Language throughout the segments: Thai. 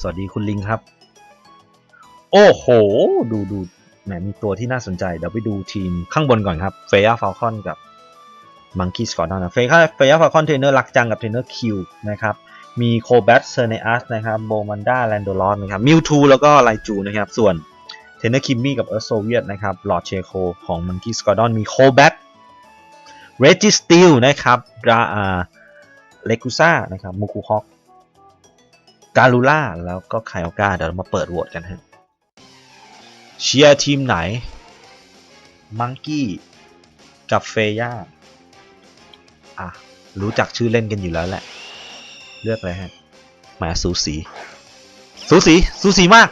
สวัสดีคุณลิงครับ โอ้โห ดูดูแหมมีตัวที่น่าสนใจ เดี๋ยวไปดูทีมข้างบนก่อนครับเฟียฟ a ลคอนกับมังคีสกอร์ดอนะเฟียเฟียฟ a ลคอนเทรนเนอร์รักจังกับเทรนเนอร์คิวนะครับ มีโคแบทเซเนอัสนะครับโบมันดาแลนโดลอนนะครับมิวทูแล้วก็ไลจูนะครับ ส่วนเทรนเนอร์คิมมี่กับเอิร์โซเวียตนะครับลอร์ดเชโคของมังคีสกอร์ดอนมีโคแบทเรจิสติลนะครับราอาเลกูซ่านะครับมูคูฮอก การูล่าแล้วก็ไคโอกาเดี๋ยวเรามาเปิดโหวตกันฮะเชียร์ทีมไหนมังกี้กับเฟย่าอะ รู้จักชื่อเล่นกันอยู่แล้วแหละ เลือกเลยฮะหมสูสีสูสีสูสีมาก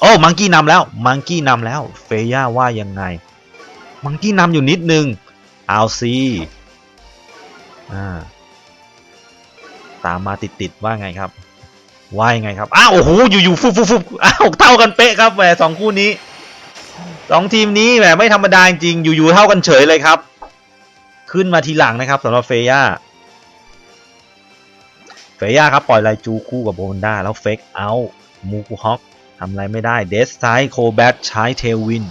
โอ้มังกี้นำแล้วมังกี้นำแล้วเฟย่าว่ายังไงมังกี้นำอยู่นิดนึงเอาซีอ่าตามมาติดๆว่าไงครับ ว่ายังไงครับ อ้าว โอ้โห อยู่ๆฟุบฟุบฟุบอ้าว เท่ากันเป๊ะครับแหมสองคู่นี้สองทีมนี้แหมไม่ธรรมดาจริง อยู่ๆเท่ากันเฉยเลยครับ ขึ้นมาทีหลังนะครับสำหรับเฟย่า เฟย่าครับปล่อยไลจูคู่กับโบนด้าแล้วเฟกเอามูคูฮอกทำอะไรไม่ได้ เดสไซโคแบทใช้เทลวิน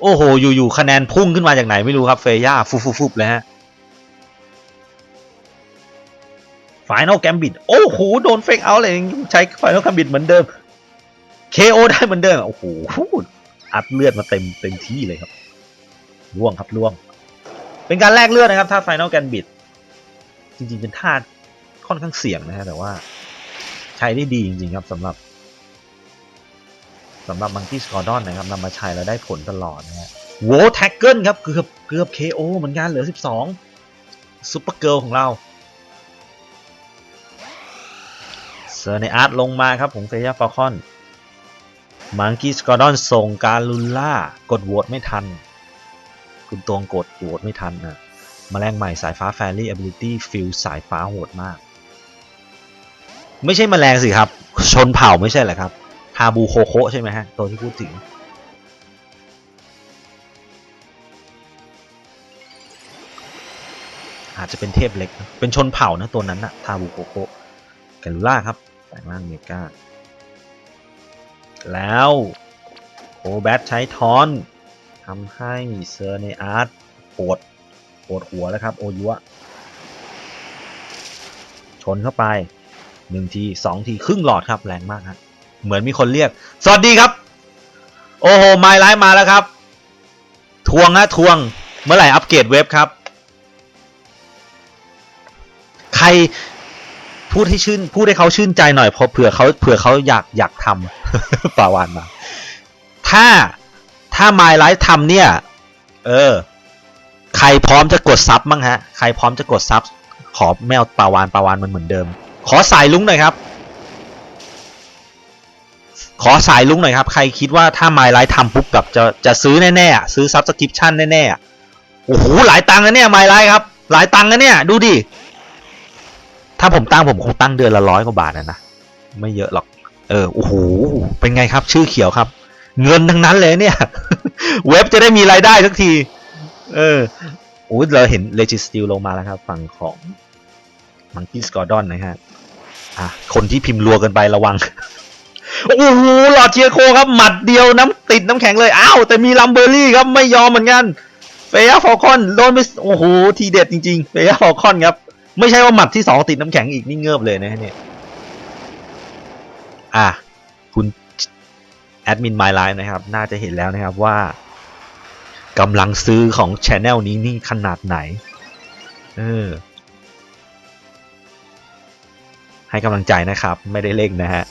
โอ้โห อยู่ๆคะแนนพุ่งขึ้นมาจากไหนไม่รู้ครับเฟย่าฟุบๆๆเลยฮะ Final Gambit โอ้โหโดนเฟกเอาเลยใช้ Final Gambit เหมือนเดิม KO ได้เหมือนเดิมโอ้โหอัดเลือดมาเต็มเต็มที่เลยครับล่วงครับล่วง เป็นการแลกเลือดนะครับ ถ้า Final Gambit จริงๆ เป็นท่าค่อนข้างเสี่ยงนะฮะแต่ว่าใช้ได้ดีจริงๆครับสำหรับสำหรับมังกี้สกอร์ดอนนะครับนำมาใช้แล้วได้ผลตลอดนะฮะโวแท็กเกิลครับ เกือบเกือบ KO เหมือนกันเหลือ 12ซุปเปอร์เกิลของเรา เซอร์ในอาร์ตลงมาครับของเฟย่าฟาคอนมังกี้สกอร์ดอนส่งการลุล่ากดโหวตไม่ทัน คุณตวงกดโหวตไม่ทันนะมแมลงใหม่สายฟ้าแฟรี่ ability ฟิลสายฟ้าโหดมาก ไม่ใช่มแมลงสิครับ ชนเผ่าไม่ใช่เหรอครับฮาบูโคโคใช่ไหมฮะ ตัวที่พูดถึง อาจจะเป็นเทพเล็ก เป็นชนเผ่านะตัวนั้นนะทาบูโคโคแกลูล่าครับ แปลงร่างเมกาแล้วโคแบทใช้ทอนทำให้เซอร์ในอาร์ตปวดปวดหัวแล้วครับ โอยุะชนเข้าไปหนึ่งทีสองที ครึ่งหลอดครับแรงมากฮะเหมือนมีคนเรียก สวัสดีครับ โอ้โหไมล์ไลฟ์มาแล้วครับ ทวงฮะทวงเมื่อไหร่อัปเกรดเว็บครับ ใคร พูดให้ชื่นพูดให้เขาชื่นใจหน่อยเพราะเผื่อเขาเผื่อเขาอยากอยากทำปาวานมาถ้าถ้า My Life ทำเนี่ย เออ ใครพร้อมจะกดซับมั้งฮะ ใครพร้อมจะกดซับขอแมวปาวานปาวานมันเหมือนเดิม ขอสายลุงหน่อยครับ ขอสายลุงหน่อยครับ ใครคิดว่าถ้า My Life ทำปุ๊บแบบจะจะซื้อแน่ๆซื้อ Subscription แน่ๆโอ้โหหลายตังค์นะเนี่ย My Life ครับ หลายตังค์นะเนี่ย ดูดิ ถ้าผมตั้งผมคงตั้งเดือนละร้อยกว่าบาทนะนะไม่เยอะหรอก เออโอ้โหเป็นไงครับ ชื่อเขียวครับ เงินทั้งนั้นเลยเนี่ย เว็บจะได้มีรายได้สักที เออโอ้เราเห็นเลจิสติลลงมาแล้วครับ ฝั่งของมังกี้สกอร์ดอนนะฮะอะคนที่พิมพ์รัวเกันไประวัง โอ้โหหลอดเชียโคครับ หมัดเดียวน้ำติดน้ำแข็งเลย อ้าว แต่มีลัมเบอร์รี่ครับ ไม่ยอมเหมือนกันเฟียฟอลคอนโดนไปโอ้โห ทีเด็ดจริงๆเฟียฟอลคอนครับ ไม่ใช่ว่าหมัดที่สองติดน้ำแข็งอีกนี่เงือบเลยนะเนี่ยอะคุณแอดมิน My Life นะครับ น่าจะเห็นแล้วนะครับว่ากำลังซื้อของ Channel นี้นี่ขนาดไหน เออ ให้กำลังใจนะครับ ไม่ได้เล่งนะฮะ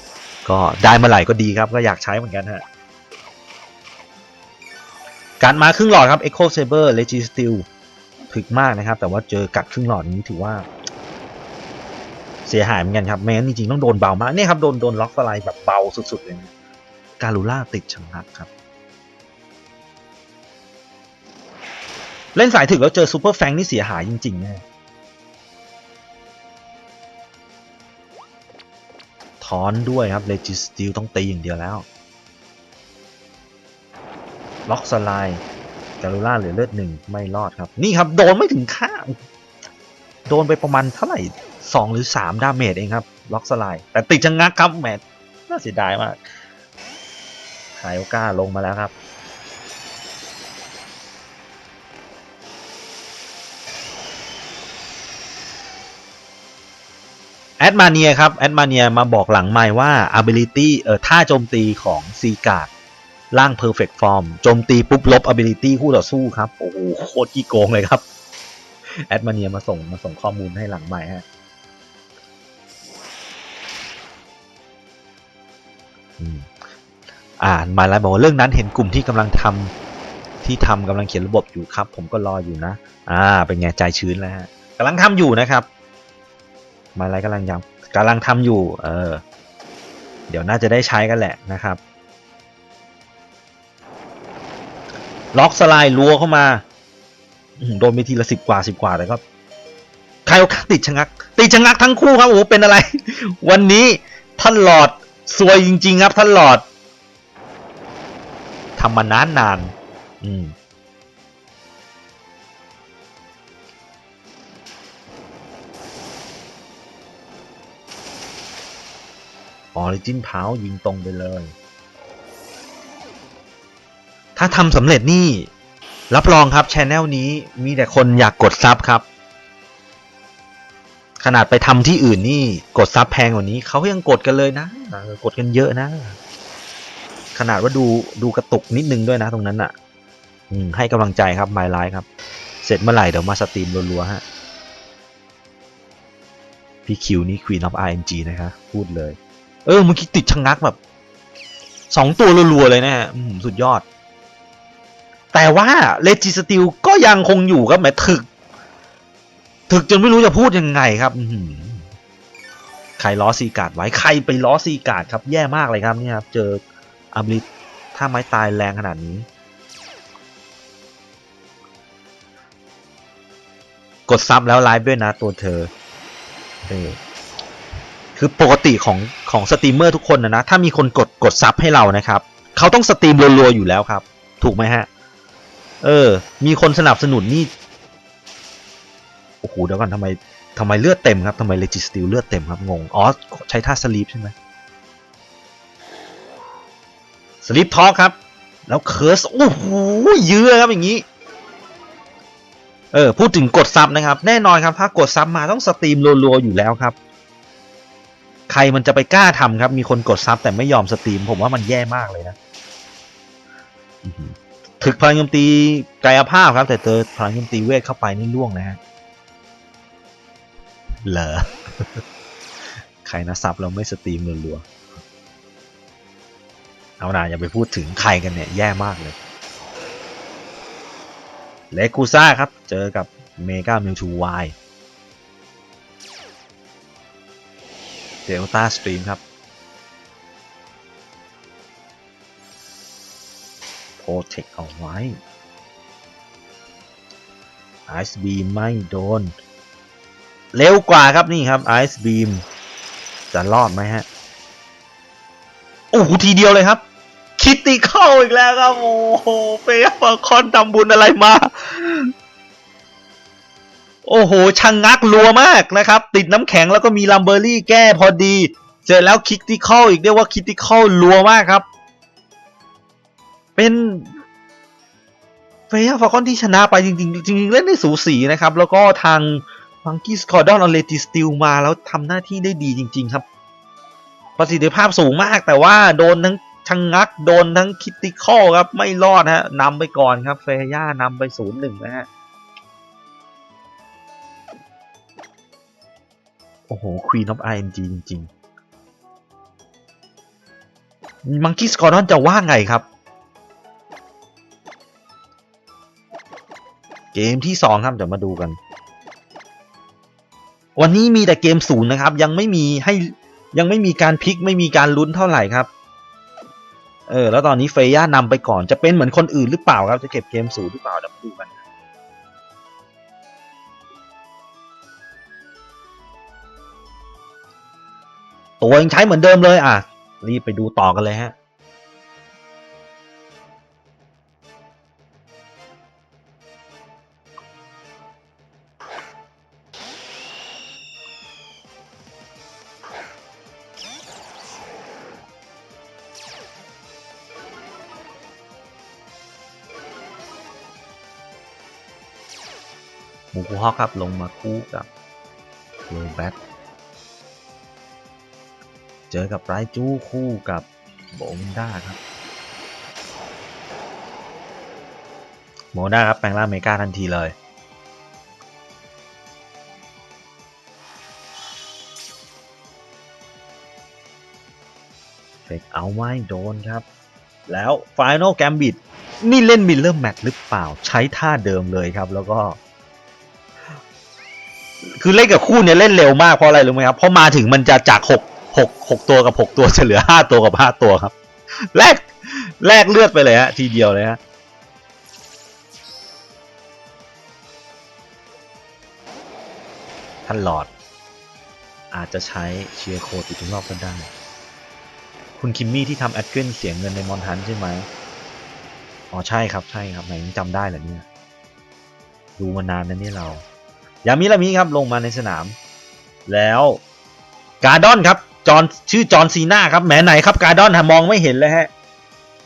ก็ได้มื่อไหร่ก็ดีครับ ก็อยากใช้เหมือนกันฮะ การมาครึ่งหลอดครับ Echo Saber Registeel ถึกมากนะครับ แต่ว่าเจอกัดครึ่งหลอดนี้ถือว่า เสียหายเหมือนกันครับแม้นจริงๆต้องโดนเบามากเนี่ยครับโดนโดนล็อกสไลด์แบบเบาสุดๆเลยนะการูล่าติดชะงักครับ เล่นสายถึกแล้วเจอซูเปอร์แฟงนี่เสียหายจริงๆแนะถอนด้วยครับเลจิสติลต้องตีอย่างเดียวแล้ว ล็อกสไลด์การูล่าเหลือเลือดหนึ่งไม่รอดครับ นี่ครับ โดนไม่ถึงข้างโดนไปประมาณเท่าไหร่ สองหรือสามดาเมจเองครับ ล็อกสไลด์แต่ติดจังงักครับแหมน่าเสียดายมากไคโอก้าลงมาแล้วครับ แอดมาเนียครับ แอดมาเนียมาบอกหลังไมค์ว่า ability เอ่อท่าโจมตีของซีการ์ดร่าง perfect form โจมตีปุ๊บลบ ability คู่ต่อสู้ครับ โอ้โห โคตรขี้โกงเลยครับ แอดมาเนียมาส่งมาส่งข้อมูลให้หลังไมค์ฮะ อ่านมาแล้วบอกว่าเรื่องนั้นเห็นกลุ่มที่กำลังทำที่ทำกำลังเขียนระบบอยู่ครับ ผมก็รออยู่นะ อ่า เป็นไงใจชื้นแล้วฮะกำลังทำอยู่นะครับ มาอะไรกำลังยังกำลังทำอยู่ เออ เดี๋ยวน่าจะได้ใช้กันแหละนะครับ ล็อกสไลด์รัวเข้ามาโดนไปทีละสิบกว่าสิบกว่าแต่ก็ใครโอกาติดชะงัก ติดชะงักทั้งคู่ครับโอ้เป็นอะไร วันนี้ท่านหลอด ซวยจริง ๆ ครับท่านหลอดทำมานานนานอืมออริจินเพายิงตรงไปเลย ถ้าทำสำเร็จนี่ รับรองครับชแนลนี้มีแต่คนอยากกดซับครับ นาดไปทำที่อื่นนี่กดซับแพงกว่านี้เขายังกดกันเลยนะกดกันเยอะนะ ขนาดว่าดูดูกระตุกนิดนึงด้วยนะตรงนั้นอะอืมให้กำลังใจครับไมล์ไลท์ครับ เสร็จเมื่อไหร่เดี๋ยวมาสตรีมรัวๆฮะพี่คิวนี่ Queen of RNG นะครับพูดเลย เออเมื่อกี้ติดชะงงักแบบสองตัวรัวๆเลยนะฮะสุดยอด แต่ว่าเลจิสติลก็ยังคงอยู่ครับแหมถึก ถึกจนไม่รู้จะพูดยังไงครับใครล้อซีการ์ดไว้ใครไปล้อซีการ์ดครับแย่มากเลยครับเนี่ยครับเจออัมลิถ้าไม้ตายแรงขนาดนี้ กดซับแล้วไลฟ์ด้วยนะตัวเธอเออคือปกติของของสตรีมเมอร์ทุกคนนะนะถ้ามีคนกดกดซับให้เรานะครับเขาต้องสตรีมรัวๆอยู่แล้วครับ ถูกไหมฮะ เออ มีคนสนับสนุนนี่ โอ้โหเดี๋ยวก่อนทำไมทำไมเลือดเต็มครับทำไมเลจิสติลเลือดเต็มครับงงอ๋อใช้ท่าสลีปใช่ไหมสลีปทอครับ แล้วเคิร์สโอ้โหเยื้อครับอย่างนี้เออพูดถึงกดซับนะครับ แน่นอนครับ ถ้ากดซับมาต้องสตรีมรัวๆอยู่แล้วครับ ใครมันจะไปกล้าทำครับ มีคนกดซับแต่ไม่ยอมสตรีม ผมว่ามันแย่มากเลยนะถึกพลังโจมตีกายภาพครับ แต่เจอพลังโจมตีเวทเข้าไปนี่ล่วงนะฮะ เหรอใครนะซับเราไม่สตรีมรัวๆเอาหนาอย่าไปพูดถึงใครกันเนี่ยแย่มากเลยเลกูซ่าครับ เจอกับเมกามิวทูวายเดลต้าสตรีมครับโปรเทคเอาไว้ไอซ์บีไม่โดน เร็วกว่าครับนี่ครับไอซ์บีมจะรอดไหมฮะ โอ้โหทีเดียวเลยครับ คิตติเข้าอีกแล้วครับ โอ้โหเฟียฟคอนทำบุญอะไรมา โอ้โหชังงักรัวมากนะครับ ติดน้ำแข็งแล้วก็มีลัมเบอรี่แก้พอดี เสร็จแล้วคิตติเข้าอีกเรียกว่าคิตติเข้ารัวมากครับ เป็นเฟียฟคอนที่ชนะไปจริง ๆ จริง ๆ เล่นได้สูสีนะครับ แล้วก็ทาง ฟังกี้สคอร์ดอนอเลติสติลมาแล้วทำหน้าที่ได้ดีจริง ๆ ครับ ประสิทธิภาพสูงมากแต่ว่าโดนทั้งชังงัก โดนทั้งคิตติคอลครับ ไม่รอดฮะนำไปก่อนครับเฟย่านำไปศูนย์หนึ่งนะฮะโอ้โห Queen of RNG จริงๆมังกี้สกอร์ดอนจะว่าไงครับเกมที่สองครับ เดี๋ยวมาดูกัน วันนี้มีแต่เกมศูนย์นะครับ ยังไม่มีให้ยังไม่มีการพลิกไม่มีการลุ้นเท่าไหร่ครับ เออ แล้วตอนนี้เฟย่านำไปก่อนจะเป็นเหมือนคนอื่นหรือเปล่าครับ จะเก็บเกมศูนย์หรือเปล่าเดี๋ยวดูกันตัวยังใช้เหมือนเดิมเลยอะรีบไปดูต่อกันเลยฮะ หมูคูฮอกครับลงมาคู่กับโรแบทเจอกับไรจูคู่กับโบมินด้าครับโมด้าครับแปลงร่างเมกาทันทีเลยเฟกเอาไม่โดนครับ แล้ว Final Gambit นี่เล่นมิลเลอร์แมทหรือเปล่าใช้ท่าเดิมเลยครับ แล้วก็ คือเล่นกับคู่เนี่ยเล่นเร็วมากเพราะอะไรรู้ไหมครับเพราะมาถึงมันจะจากหกหกหกตัวกับหกตัวจะเหลือห้าตัวกับห้าตัวครับแลกแลกเลือดไปเลยฮะทีเดียวเลยฮะท่านหลอด อาจจะใช้เชียร์โคดอีกทุกรอบก็ได้ คุณคิมมี่ที่ทำแอดเกิลเสียเงินในมอนทันใช่ไหมอ๋อใช่ครับใช่ครับไหนจำได้เหรอเนี่ย ดูมานานนะเนี่ยเรา ยามิลามิครับลงมาในสนาม แล้วการ์ดอนครับจอนชื่อจอนซีนาครับแหมไหนครับการ์ดอนฮะมองไม่เห็นเลยฮะ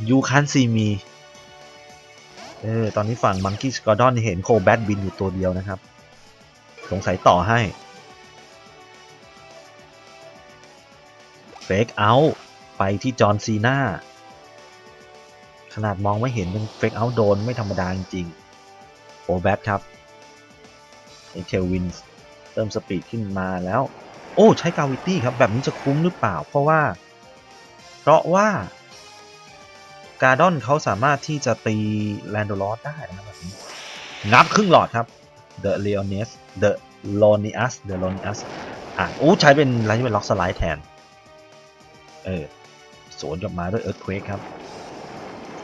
ยูคันซีมีเออตอนนี้ฝั่งมังกี้สกอร์ดอนเห็นโคแบทบินอยู่ตัวเดียวนะครับ สงสัยต่อให้เฟกเอาไปที่จอห์นซีนาขนาดมองไม่เห็นยังเฟกเอาโดนไม่ธรรมดาจริงโอแบทครับ ไอเทลวินเติมสปีดขึ้นมาแล้ว โอ้ใช้กาวิตี้ครับ แบบนี้จะคุ้มหรือเปล่า เพราะว่า เพราะว่าการ์ดอนเขาสามารถที่จะตีแลนโดลอสได้นะครับแบบนี้งับครึ่งหลอดครับ The Leonis The Lonius The Lonius อะอู้ใช้เป็นอะไรที่เป็นล็อกสไลด์แทน เออสวนกลับมาด้วย Earthquake ครับ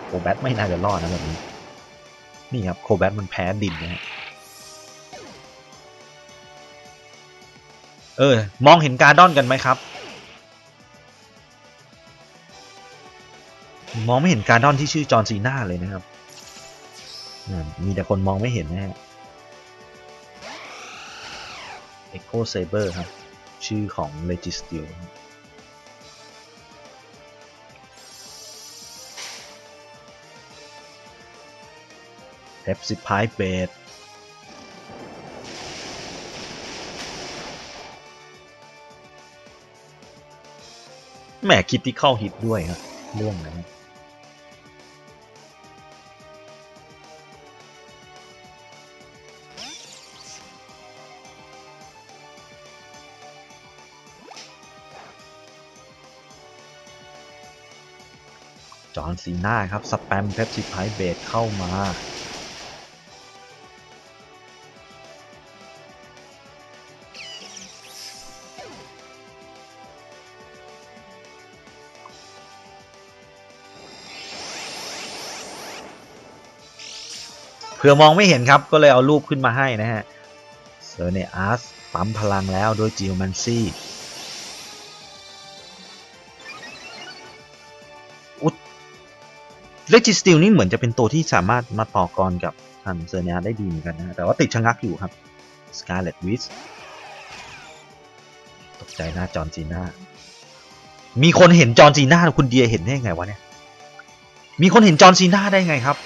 โคแบทไม่น่าจะรอดนะแบบนี้ นี่ครับโคแบทมันแพ้ดินนะฮะ เออ มองเห็นการดอนกันไหมครับ มองไม่เห็นการดอนที่ชื่อจอห์ซีนาเลยนะครับ มีแต่คนมองไม่เห็นนะฮะ Echo Saber ครับ ชื่อของ Registeel เทปสิบพายเบด แหมคิดที่เข้าฮิตด้วยครับร่วงนะฮะจอห์นซีนาครับ สแปมเพปซิพายเบดเข้ามา เผื่อมองไม่เห็นครับก็เลยเอารูปขึ้นมาให้นะฮะเซอร์เนอาร์สปั๊มพลังแล้วโดยจิวมันซี่อุดเลจิสติลนี่เหมือนจะเป็นตัวที่สามารถมาต่อกรกับทางเซอร์เนอาร์ได้ดีเหมือนกันนะแต่ว่าติดชะงักอยู่ครับสกาเลตวิสตกใจหน้าจอห์นจีน่ามีคนเห็นจอห์นจีน่าคุณเดียเห็นได้ไงวะเนี่ยมีคนเห็นจอห์นซีน่าได้ไงครับ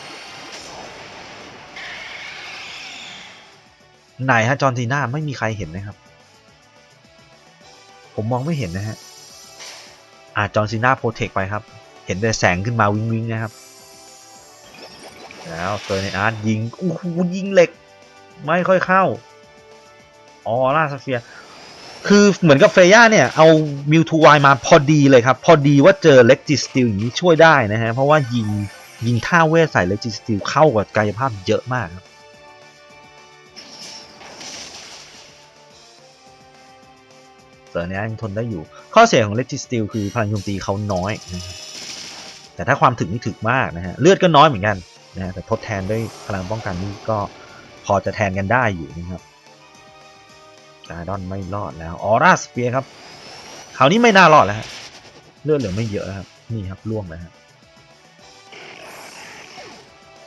ไหนฮะจอห์นซีน่าไม่มีใครเห็นนะครับ ผมมองไม่เห็นนะฮะอาจอห์นซีน่าโปรเทคไปครับ เห็นแต่แสงขึ้นมาวิงวิงนะครับ แล้วเซอร์ในอาร์ตยิงโอ้โหยิงเหล็ก ไม่ค่อยเข้าอ๋อล่าสเฟียคือเหมือนกับเฟย่าเนี่ย เอามิวทูไวมาพอดีเลยครับ พอดีว่าเจอเล็กจิสติลอย่างนี้ช่วยได้นะฮะ เพราะว่ายิงยิงท่าเวทใส่เล็กจิสติลเข้ากับกายภาพเยอะมากครับ เซอร์เนี้ยยังทนได้อยู่ ข้อเสียของเลจิสติลคือพลังโจมตีเขาน้อยนะแต่ถ้าความถึงนี่ถึกมากนะฮะ เลือดก็น้อยเหมือนกันนะฮะแต่ทดแทนด้วยพลังป้องกันนี่ก็พอจะแทนกันได้อยู่นะครับการดอนไม่รอดแล้วออร่าสเปียครับคราวนี้ไม่น่ารอดแล้วฮะเลือดเหลือไม่เยอะแล้วครับนี่ครับล่วงแล้วฮะ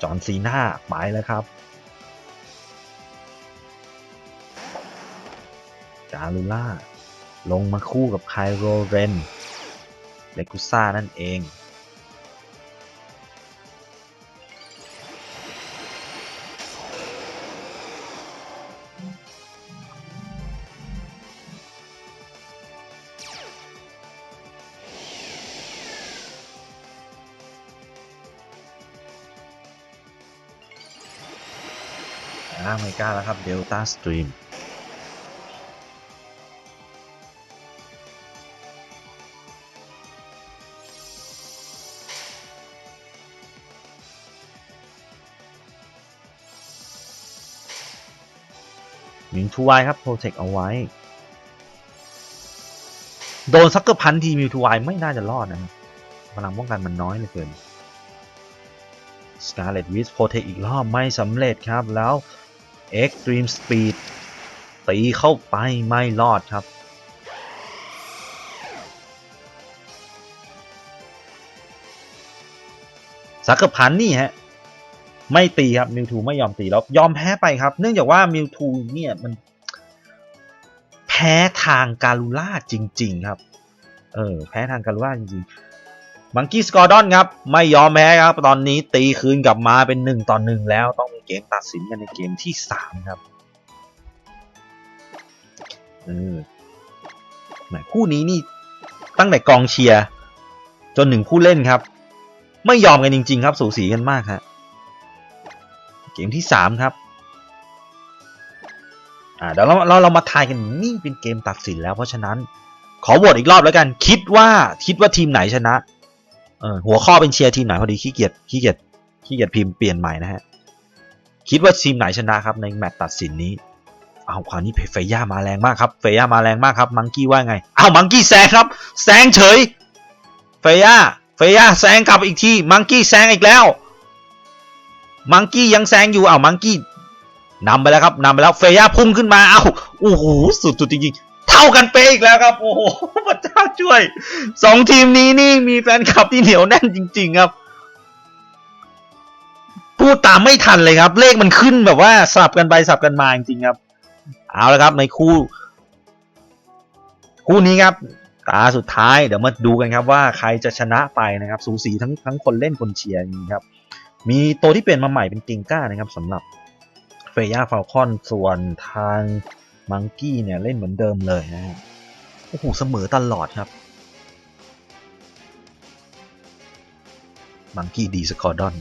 จอห์นซีน่าไปแล้วครับจารูล่า ลงมาคู่กับไคโรเรนเลกุซ่านั่นเองอ้าไม่กล้าแล้วครับเดลต้าสตรีม มิงทูไวครับโปรเทคเอาไว้ โดนซักเกอร์พันทีมิวทูไวไม่น่าจะรอดนะพลังป้องกันมันน้อยเหลือเกิน Scarlet Witch Protect อีกรอบไม่สำเร็จครับแล้ว Extreme Speed ตีเข้าไปไม่รอดครับสักเกอร์พันนี่ฮะ ไม่ตีครับมิวทูไม่ยอมตีแล้วยอมแพ้ไปครับ เนื่องจากว่ามิวทูเนี่ยมันแพ้ทางการูล่าจริง ๆ ครับ เออแพ้ทางการูล่าจริงๆมังกี้สกอร์ดอนครับ ไม่ยอมแพ้ครับ ตอนนี้ตีคืนกลับมาเป็นหนึ่งต่อหนึ่งแล้วต้องมีเกมตัดสินกันในเกมที่สามครับเออหมคู่นี้นี่ตั้งแต่กองเชียร์จนถึงผู้เล่นครับ ไม่ยอมกันจริง ๆ ครับ สูสีกันมากฮะ เกมที่สามครับอ่าเดี๋ยวเราเราเรามาทายกันนี่เป็นเกมตัดสินแล้วเพราะฉะนั้น ขอโหวตอีกรอบแล้วกัน คิดว่าคิดว่าทีมไหนชนะเออหัวข้อเป็นเชียร์ทีมไหนพอดีขี้เกียจขี้เกียจขี้เกียจพิมพ์เปลี่ยนใหม่นะฮะคิดว่าทีมไหนชนะครับในแมตช์ตัดสินนี้เอาคราวนี้เฟย่ามาแรงมากครับเฟย่ามาแรงมากครับมังกี้ว่าไงเอามังกี้แซงครับแซงเฉยเฟย่าเฟย่าแซงกลับอีกทีมังกี้แซงอีกแล้ว มังกี้ยังแซงอยู่อ้าวมังกี้นำไปแล้วครับนำไปแล้วเฟย่าพุ่งขึ้นมาอ้าวโอ้โหสุดๆจริงๆ เท่ากันเป๊ะอีกแล้วครับ โอ้โหพระเจ้าช่วยสองทีมนี้นี่มีแฟนคลับที่เหนียวแน่นจริง ๆ ครับ พูดตามไม่ทันเลยครับ เลขมันขึ้นแบบว่าสับกันไปสับกันมาจริงๆครับ เอาละครับในคู่ คู่นี้ครับตาสุดท้ายเดี๋ยวมาดูกันครับว่าใครจะชนะไปนะครับ สูสีทั้งทั้งคนเล่นคนเชียร์นี้ครับ มีตัวที่เปลี่ยนมาใหม่เป็นกิงก้านะครับสำหรับเฟย่าฟาลคอนส่วนทางมังกี้เนี่ยเล่นเหมือนเดิมเลยนะฮะโอ้โหเสมอตลอดครับมังกี้ดีสคอร์ดอน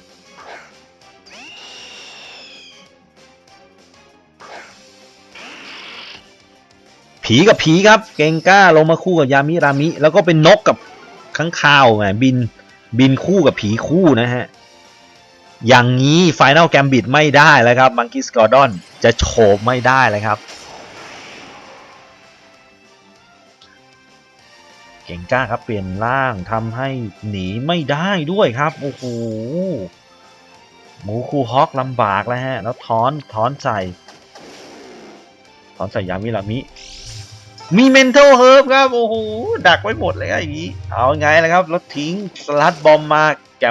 ผีกับผีครับ เกงก้าลงมาคู่กับยามิรามิ แล้วก็เป็นนกกับข้างคาวไงบินบินคู่กับผีคู่นะฮะ อย่างนี้ไฟน a ลแกมบิดไม่ได้แล้วครับมังกี้สกอร์ดอนจะโฉบไม่ได้เลยครับ เก่งกล้าครับเปลี่ยนร่างทำให้หนีไม่ได้ด้วยครับ โอ้โหหมูคูฮอกลำบากแล้วฮะ แล้วถอนถอนใส่ถอนใส่ยามิรามิ มีเมนเทลเฮิร์บครับ โอ้โห ดักไว้หมดเลยครับอย่างนี้ เอาไงล่ะครับ แล้วทิ้งสลัดบอมมา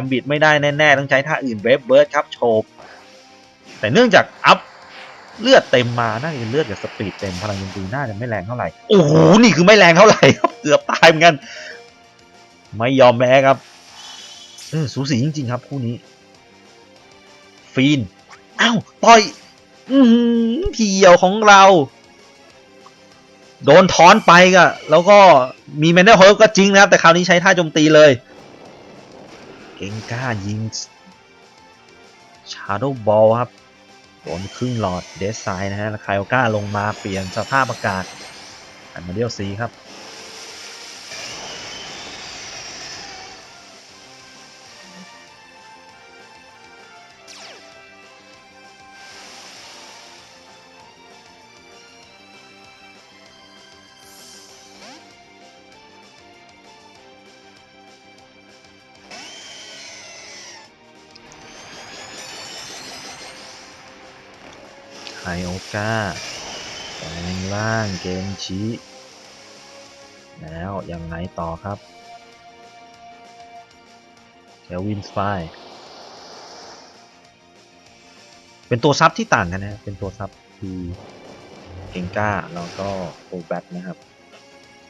มบิดไม่ได้แน่ๆ ต้องใช้ท่าอื่นเวฟเบิร์ดครับโฉบแต่เนื่องจากอัพเลือดเต็มมา น่าจะเลือดกับสปีดเต็มพลังโจมตีน่าจะไม่แรงเท่าไหร่ โอ้โห นี่คือไม่แรงเท่าไหร่ครับ เกือบตายเหมือนกัน ไม่ยอมแพ้ครับเออสูสีจริง ๆ ครับ คู่นี้ ฟีนอ้าวต่อย อืมเที่ยวของเรา โดนถอนไปก็แล้วก็มีแมนเดลเฮิร์ก็จริงนะครับ แต่คราวนี้ใช้ท่าโจมตีเลย เก่งกล้ายิงชาร์โดบอลครับโดนครึ่งหลอดเดสไซนะฮะแล้วไคโอก้าลงมาเปลี่ยนสภาพอากาศอันมาเดียวซีครับ ไคโอกาแปลงร่างเกมชีแล้วยังไงต่อครับเทลวินสไฟเป็นตัวซับที่ต่างกันนะ เป็นตัวซับคือเกงก้าแล้วก็โคแบทนะครับ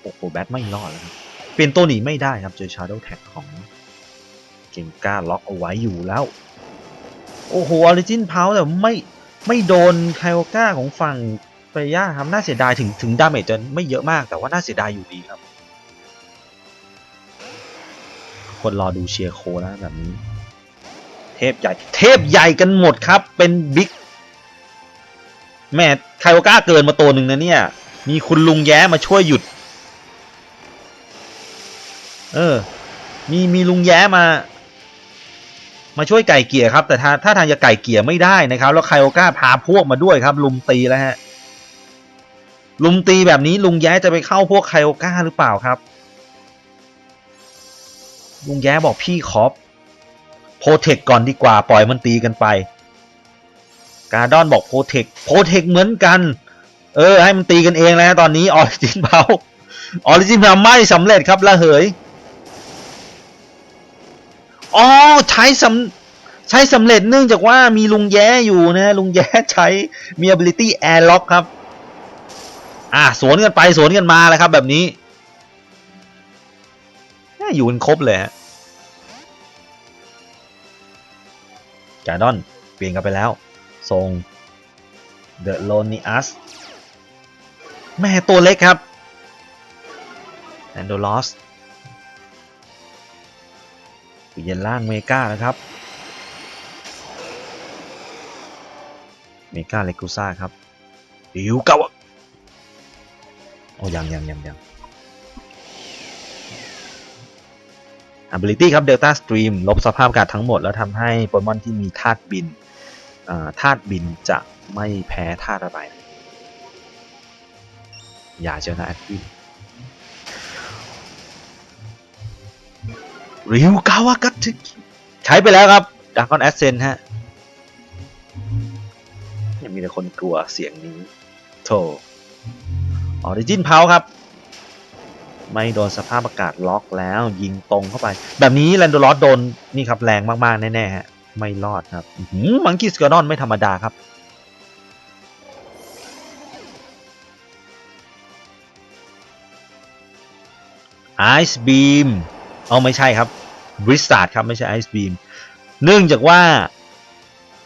โอ้โหแบทไม่รอดแล้วครับเปลี่ยนตัวหนีไม่ได้ครับ เจอชาร์โดแท็กของเกงก้าล็อกเอาไว้อยู่แล้ว โอ้โหออริจินพาวแต่ไม่ ไม่โดนไคโอก้าของฝั่งเฟย่าครับน่าเสียดายถึงถึงดาเมจจะไม่เยอะมากแต่ว่าน่าเสียดายอยู่ดีครับ คนรอดูเชียร์โคแล้วแบบนี้ เทพใหญ่ เทพใหญ่กันหมดครับ เป็นบิ๊กแม่ไคโอก้าเกินมาตัวหนึ่งนะเนี่ย มีคุณลุงแย้มาช่วยหยุด เออ มีมีลุงแย้มา มาช่วยไก่เกี่ยครับ แต่ถ้าถ้าทางจะไก่เกี่ยไม่ได้นะครับ แล้วไคโอก้าพาพวกมาด้วยครับลุมตีแล้วฮะลุมตีแบบนี้ลุงแย้จะไปเข้าพวกไคโอก้าหรือเปล่าครับ ลุงแย้บอกพี่ขอปโปรเทคก่อนดีกว่าปล่อยมันตีกันไป การดอนบอกโปรเทคโปรเทคเหมือนกัน เออให้มันตีกันเองแล้วตอนนี้ออริจินเผาออริจินเผาไม่สำเร็จครับละเหย อ๋อใช้สำใช้สำเร็จเนื่องจากว่ามีลุงแย้อยู่นะลุงแย้ใช้มี ability air lock ครับ อะสวนกันไปสวนกันมาแล้วครับ แบบนี้น่าอยู่กันครบเลยฮะจาดอนเปลี่ยนกันไปแล้วทรง The Lonius แม่ตัวเล็กครับ a n d o l o s เปลี่ยนล่างเมกาแล้วครับ เมกาเลกูซ่าครับอิวเกาวะโอ้ยังยังยังยัง ability ครับ Delta Stream ลบสภาพอากาศทั้งหมด แล้วทำให้โปเกมอนที่มีธาตุบินอ่าธาตุบินจะไม่แพ้ธาตุระบายน้ำอย่าเจอนะแอดวิน ริวกาวากัตสึใช้ไปแล้วครับดากอนแอสเซนฮะยังมีแต่คนกลัวเสียงนี้โธอออริจินเพาครับ ไม่โดนสภาพอากาศล็อกแล้ว ยิงตรงเข้าไป แบบนี้แลนโดลอสโดน นี่ครับแรงมากๆ แน่ๆฮะไม่รอดครับมังกี้สกอดอนไม่ธรรมดาครับไอซ์บีม เอาไม่ใช่ครับบริสตาร์ครับไม่ใช่ไอซ์บีมเนื่องจากว่า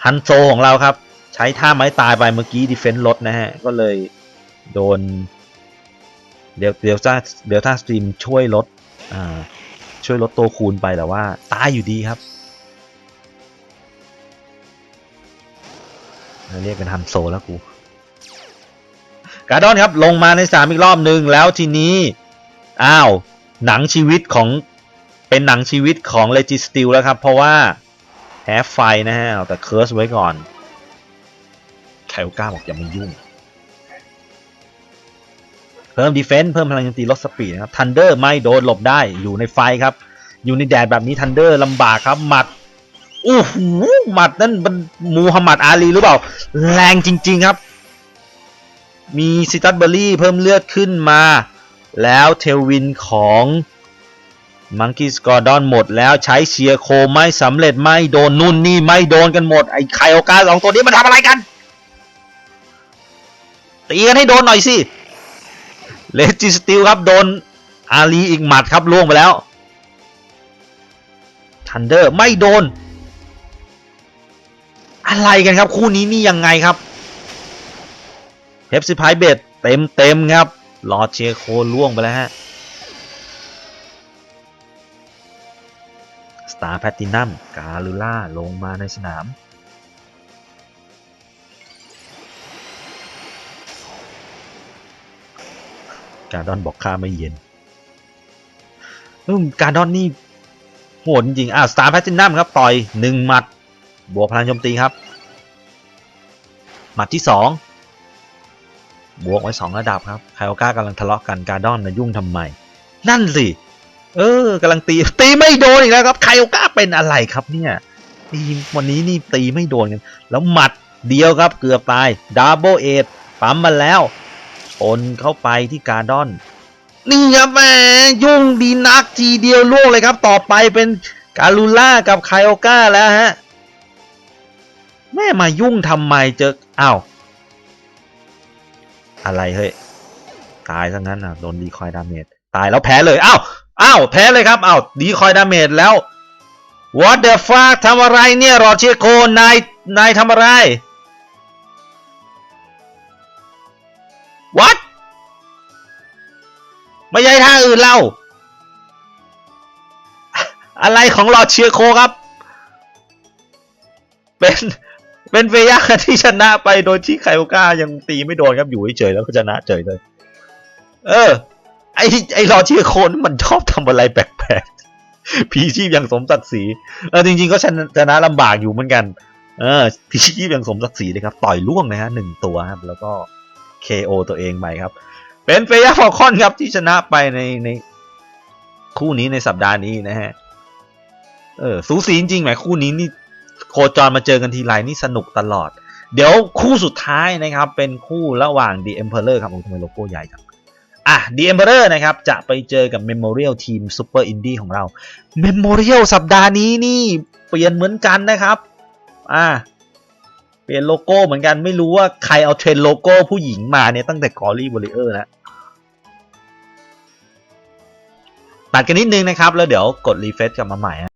ฮันโซของเราครับ ใช้ท่าไม้ตายไปเมื่อกี้ดีเฟนต์ลดนะฮะ ก็เลยโดนเดลเดลต้าเดลต้าสตรีมช่วยลดอ่าช่วยลดตัวคูณไปแต่ว่าตายอยู่ดีครับเรียกเป็นฮันโซแล้วกูการ์ดอนครับลงมาในสามอีกรอบหนึ่งแล้วทีนี้ อ้าว หนังชีวิตของ เป็นหนังชีวิตของเลจิสติลแล้วครับ เพราะว่าแพ้ไฟนะฮะเอาแต่เคิร์สไว้ก่อนไคลก้าบอกอย่ามายุ่ง เพิ่มดีเฟนส์เพิ่มพลังโจมตีลดสปีดนะครับทันเดอร์ไม่โดนหลบได้อยู่ในไฟครับ อยู่ในแดดแบบนี้ทันเดอร์ลำบากครับหมัดอู้หูหมัดนั่นมันมูฮัมหมัดอาลีหรือเปล่า แรงจริง ๆครับ มีซิตัสเบอรี่เพิ่มเลือดขึ้นมา แล้วเทลวินของ มังกี้สกอร์ดอนหมดแล้วใช้เชียร์โคไม่สำเร็จไม่โดนนู่นนี่ไม่โดนกันหมด ไอ้ไคโอกาสองตัวนี้มันทำอะไรกัน ตีกันให้โดนหน่อยสิ เลจิสติลครับโดนอาลีอีกหมัดครับล่วงไปแล้วทันเดอร์ไม่โดน อะไรกันครับ คู่นี้นี่ยังไงครับเพปซิพเบดเต็มเต็มครับลอเชียโคล่วงไปแล้วฮะ ตาร์แพตตินัมกาลูล่าลงมาในสนาม การดอนบอกข้าไม่เย็นอืมการดอนนี่โหดจริงอ่าสตาร์แพตตินัมครับต่อยหนึ่งหมัด บวกพลังโจมตีครับ หมัดที่สองบวกไว้สองระดับครับไคโอก้ากำลังทะเลาะกันการดอนนะยุ่งทำไม นั่นสิ เออกำลังตีตีไม่โดนอีกแล้วครับไคโอก้าเป็นอะไรครับเนี่ยทีวันนี้นี่ตีไม่โดนกันแล้วหมัดเดียวครับเกือบตายดับเบิลเอทปั๊มมาแล้วชนเข้าไปที่การดอน นี่ครับแหมยุ่งดีนักทีเดียวล่วงเลยครับ ต่อไปเป็นกาลูล่ากับไคโอก้าแล้วฮะแม่มายุ่งทำไมเจออ้าวอะไรเฮ้ย ตายซะงั้นอะโดนดีคอยดาเมจตายแล้วแพ้เลย อ้าว อ้าวแพ้เลยครับอ้าวดีคอยดาเมจแล้ว What the fuck ทำอะไรเนี่ยรอเชียโคนายนายทำอะไร What ไม่ใช่ท่าอื่นเล่าอะไรของรอเชียโคครับ เป็นเป็นเฟย่าที่ชนะไปโดยที่ไคโอก้ายังตีไม่โดนครับอยู่เฉยๆแล้วก็ชนะเฉยเลย เออ ไอ้ไอ้รอเชียโคนมันชอบทำอะไรแปลกๆผีชีพอย่างสมศักดิ์ศรีเออจริง ๆ ก็ชนะชนะลำบากอยู่เหมือนกัน เออผีชีพอย่างสมศักดิ์ศรีเลยครับ ต่อยล่วงนะฮะหนึ่งตัวครับแล้วก็ KO ตัวเองไปครับ เป็นเฟย่าฟอลคอนครับที่ชนะไปในในคู่นี้ในสัปดาห์นี้นะฮะเออสูสีจริงๆแหมคู่นี้นี่โคจรมาเจอกันทีไรนี่สนุกตลอด เดี๋ยวคู่สุดท้ายนะครับ เป็นคู่ระหว่าง The Emperor ครับผมทำไมโลโก้ใหญ่จัง อะ The Emperor นะครับ จะไปเจอกับ Memorial Team Super Indie ของเรา Memorial สัปดาห์นี้นี่ เปลี่ยนเหมือนกันนะครับอ่าเปลี่ยนโลโก้เหมือนกันไม่รู้ว่าใครเอาเทรนโลโก้ผู้หญิงมาเนี่ยตั้งแต่กอรี่บริเออร์แล้วตัดกันนิดนึงนะครับ แล้วเดี๋ยวกดรีเฟซกลับมาใหม่